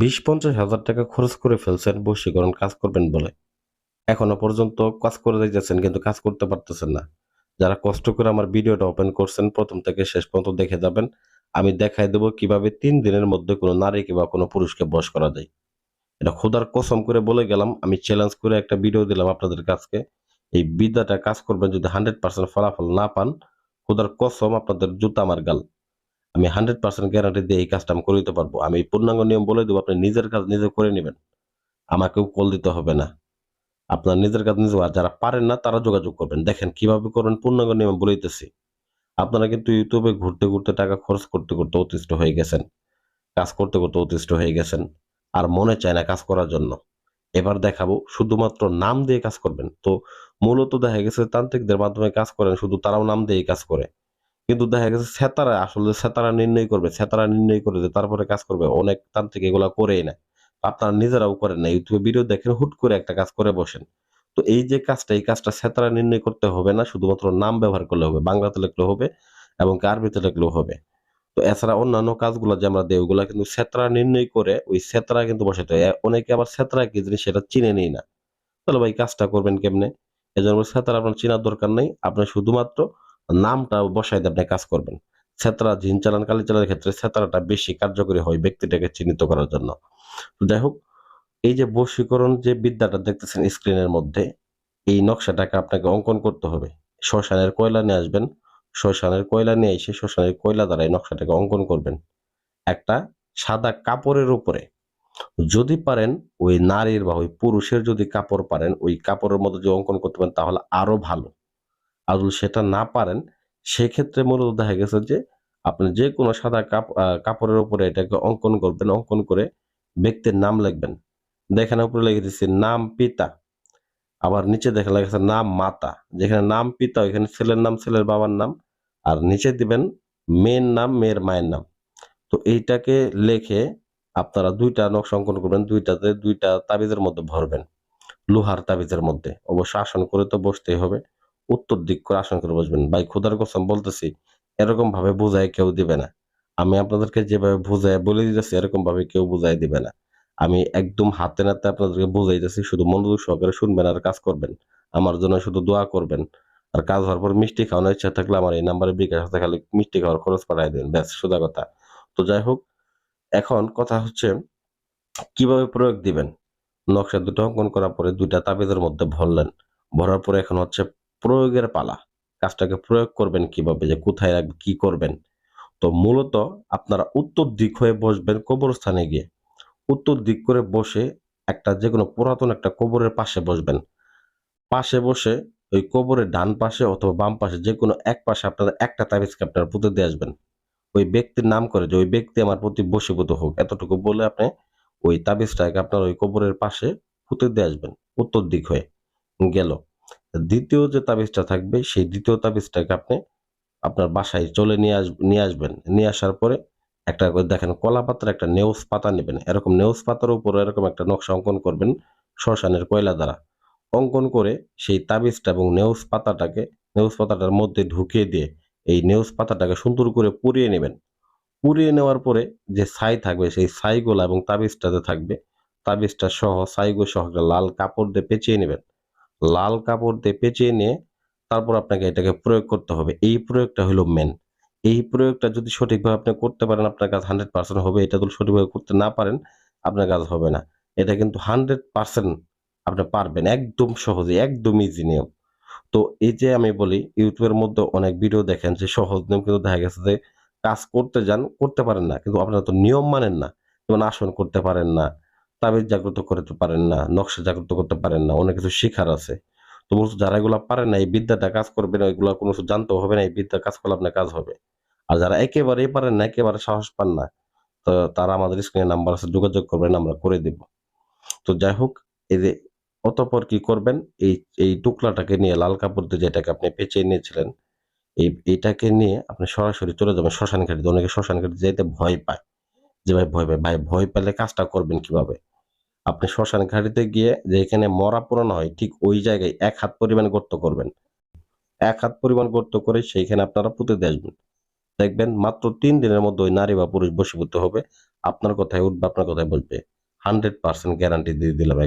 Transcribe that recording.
বিশ পঞ্চাশ হাজার টাকা খরচ করে ফেলছেন, বশীকরণ কাজ করবেন বলে। এখনও পর্যন্ত কাজ করে যাচ্ছেন কিন্তু কাজ করতে পারতেছেন না। যারা কষ্ট করে আমার ভিডিওটা ওপেন করছেন, প্রথম থেকে শেষ পর্যন্ত দেখে যাবেন। আমি দেখাই দেবো কীভাবে তিন দিনের মধ্যে কোনো নারী কিংবা কোনো পুরুষকে বশ করা যায়। এটা খোদার কসম করে বলে গেলাম, আমি চ্যালেঞ্জ করে একটা ভিডিও দিলাম আপনাদের কাছকে। এই বিদ্যাটা কাজ করবেন যদি হান্ড্রেড পার্সেন্ট ফলাফল না পান, খোদার কসম আপনাদের জুতা আমার গাল। আমি হান্ড্রেড পার্সেন্ট গ্যারান্টি দিয়ে এই কাজটা আমি করে দিতে পারব। আমি পূর্ণাঙ্গ নিয়ম বলে দেবো, আপনি নিজের কাজ নিজে করে নেবেন। আমাকেও কল দিতে হবে না। আপনার নিজের কাজ নিজে আর যারা পারেন না, তারা যোগাযোগ করবেন। দেখেন কীভাবে করবেন, পূর্ণাঙ্গ নিয়ম বলে দিতেছি। আপনারা কিন্তু ইউটিউবে ঘুরতে ঘুরতে টাকা খরচ করতে করতে অতিষ্ঠ হয়ে গেছেন। কাজ করতে করতে অতিষ্ঠ হয়ে গেছেন। আর মনে চায় না কাজ করার জন্য। এবার দেখাবো, শুধুমাত্র নাম দিয়ে কাজ করবেন। তো মূলত দেখা গেছে তান্ত্রিকদের মাধ্যমে কাজ করেন, শুধু তারাও নাম দিয়ে কাজ করে। কিন্তু দেখা গেছে সেতারা আসলে সেতারা নির্ণয় করবে, সেতারা নির্ণয় করে যে তারপরে কাজ করবে। অনেক তান্ত্রিক এগুলা করেই না। আপনারা নিজেরাও করেন না। ইউটিউবে ভিডিও দেখেন, হুট করে একটা কাজ করে বসেন। তো এই যে কাজটা, এই কাজটা সেতারা নির্ণয় করতে হবে না। শুধুমাত্র নাম ব্যবহার করলে হবে, বাংলাতে লিখলেও হবে এবং আরবিতে লিখলেও হবে। তো এছাড়া অন্যান্য কাজগুলো যে আমরা দেই, ওগুলা কিন্তু সেতরা নির্ণয় করে ওই সেতরা কিন্তু বসাতে হয়। অনেকে আবার সেতরা কি জিনিস সেটা চিনে নেই না। তাহলে ভাই কাজটা করবেন কেমনে? এই জন্য সেতরা আপনার চেনার দরকার নেই। আপনি শুধুমাত্র নামটা বসাই দিয়ে আপনি কাজ করবেন। সেতরা জিন চালান, কালি চালানের ক্ষেত্রে সেতরাটা বেশি কার্যকরী হয় ব্যক্তিটাকে চিহ্নিত করার জন্য। যাই হোক, এই যে বশীকরণ যে বিদ্যাটা দেখতেছেন স্ক্রিনের মধ্যে, এই নকশাটাকে আপনাকে অঙ্কন করতে হবে। শ্মশানের কয়লা নিয়ে আসবেন, শ্মশানের কয়লা নিয়ে এসে শ্মশানের কয়লা দ্বারা এই নকশাটাকে অঙ্কন করবেন। একটা সাদা কাপড়ের উপরে। যদি পারেন ওই নারীর বা ওই পুরুষের যদি কাপড় পারেন, ওই কাপড়ের মধ্যে যদি অঙ্কন করতে পারেন, তাহলে আরও ভালো। যদি সেটা না পারেন, সেক্ষেত্রে মূলত দেখা গেছে যে আপনি যে কোনো সাদা কাপ কাপড়ের উপরে এটাকে অঙ্কন করবেন, অঙ্কন করে ব্যক্তির নাম লিখবেন। দেখেন উপরে লিখে দিচ্ছি, নাম পিতা। আবার নিচে দেখা লেগেছে নাম মাতা। যেখানে নাম পিতা, ওইখানে ছেলের নাম, ছেলের বাবার নাম। আর নিচে দিবেন, মেয়ের নাম, মেয়ের মায়ের নাম। তো এইটাকে লেখে আপনারা দুইটা নকশা অঙ্কন করবেন, দুইটাতে দুইটা তাবিজের মধ্যে ভরবেন। লোহার তাবিজের মধ্যে। অবশ্য আসন করে তো বসতেই হবে। উত্তর দিক করে আসন করে বসবেন। ভাই, খুদার কসম বলতেছি এরকম ভাবে বুঝায় কেউ দিবে না। আমি আপনাদেরকে যেভাবে বুঝায় বলে দিতেছি এরকম ভাবে কেউ বুঝাই দিবে না। আমি একদম হাতে নাতে আপনাদেরকে বুঝাইতেছি, শুধু মনোযোগ সহকারে শুনবেন আর কাজ করবেন। আমার জন্য শুধু দোয়া করবেন। আর কাজ হওয়ার পর মিষ্টি খাওয়ানোর ইচ্ছা থাকলে আমার এই নাম্বারে বিকাশ হাতে খালি মিষ্টি খাওয়ার খরচ পাঠাই দেন, ব্যাস, সোজা কথা। তো যাই হোক, এখন কথা হচ্ছে, কীভাবে প্রয়োগ দিবেন? নকশা দুটো অঙ্কন করার পরে দুইটা তাবিজের মধ্যে ভরলেন। ভরার পরে এখন হচ্ছে প্রয়োগের পালা। কাজটাকে প্রয়োগ করবেন কীভাবে? যে কোথায় রাখবেন কি করবেন? তো মূলত আপনারা উত্তর দিক হয়ে বসবেন কবরস্থানে গিয়ে। উত্তর দিক করে বসে একটা যে কোনো পুরাতন একটা কবরের পাশে বসবেন। পাশে বসে ওই কবরের ডান পাশে অথবা বাম পাশে যে কোনো এক পাশে আপনারা একটা তাবিজকে আপনারা পুঁতে দিয়ে আসবেন। ওই ব্যক্তির নাম করে যে ওই ব্যক্তি আমার প্রতি বশীভূত হোক, এতটুকু বলে আপনি ওই তাবিজটাকে আপনার ওই কবরের পাশে পুঁতে দিয়ে আসবেন, উত্তর দিক হয়ে গেল। দ্বিতীয় যে তাবিজটা থাকবে, সেই দ্বিতীয় তাবিজটাকে আপনি আপনার বাসায় চলে নিয়ে আস, নিয়ে আসবেন। নিয়ে আসার পরে একটা দেখেন কলা পাতার একটা নেউস পাতা নেবেন। এরকম নেউস পাতার উপরে এরকম একটা নকশা অঙ্কন করবেন শ্মশানের কয়লা দ্বারা। অঙ্কন করে সেই তাবিজটা এবং নেউস পাতাটাকে, নেউস পাতাটার মধ্যে ঢুকিয়ে দিয়ে এই নেউস পাতাটাকে সুন্দর করে পুড়িয়ে নেবেন। পুড়িয়ে নেওয়ার পরে যে ছাই থাকবে, সেই ছাইগুলা এবং তাবিজটাতে থাকবে। তাবিজটা সহ ছাইগুলো সহ একটা লাল কাপড় দিয়ে পেঁচিয়ে নেবেন। লাল কাপড় দিয়ে পেঁচিয়ে নিয়ে তারপর আপনাকে এটাকে প্রয়োগ করতে হবে। এই প্রয়োগটা হলো মেন এই প্রয়োগটা যদি সঠিকভাবে আপনি করতে পারেন, আপনার কাজ হান্ড্রেড পার্সেন্ট হবে। এটা যদি সঠিকভাবে করতে না পারেন, আপনার কাজ হবে না। এটা কিন্তু হান্ড্রেড পার্সেন্ট আপনি পারবেন। একদম সহজে, একদম ইজি নিয়ম। তো এই যে আমি বলি, ইউটিউবের মধ্যে অনেক ভিডিও দেখেন যে সহজ নিয়ম কিন্তু দেখা গেছে যে কাজ করতে যান, করতে পারেন না। কিন্তু আপনারা তো নিয়ম মানেন না। যেমন আসন করতে পারেন না। তাবিজ জাগ্রত করতে পারেন না, নকশা জাগ্রত করতে পারেন না, অনেক কিছু শিখার আছে। তো বলছো, যারা এগুলো পারেন না, এই বিদ্যাটা কাজ করবে না, এগুলো কোনো কিছু জানতেও হবে না, এই বিদ্যা কাজ করলে আপনার কাজ হবে। আর যারা একেবারেই পারেন না, একেবারে সাহস পান না, তো তারা আমাদের স্ক্রিনে নাম্বার আছে, যোগাযোগ করবেন, আমরা করে দিব। তো যাই হোক, এই যে অতপর কি করবেন? এই এই টুকলাটাকে নিয়ে, লাল কাপড় দিয়ে যেটাকে আপনি পেঁচিয়ে নিয়েছিলেন, এই এটাকে নিয়ে আপনি সরাসরি চলে যাবেন শ্মশান ঘাটিতে অনেকে শ্মশান ঘাটিতে যেতে ভয় পায়। যে ভাই, ভয় পায়। ভাই, ভয় পেলে কাজটা করবেন কীভাবে? আপনি শ্মশান ঘাটিতে গিয়ে যেখানে মরা পুরানো হয়, ঠিক ওই জায়গায় এক হাত পরিমাণ গর্ত করবেন। এক হাত পরিমাণ গর্ত করে সেইখানে আপনারা পুঁতে দিয়ে আসবেন। দেখবেন মাত্র তিন দিনের মধ্যে ওই নারী বা পুরুষ বশীভূত হবে। আপনার কথায় উঠবে, আপনার কথায় বলবে। হান্ড্রেড পার্সেন্ট গ্যারান্টি দিয়ে দিলাম।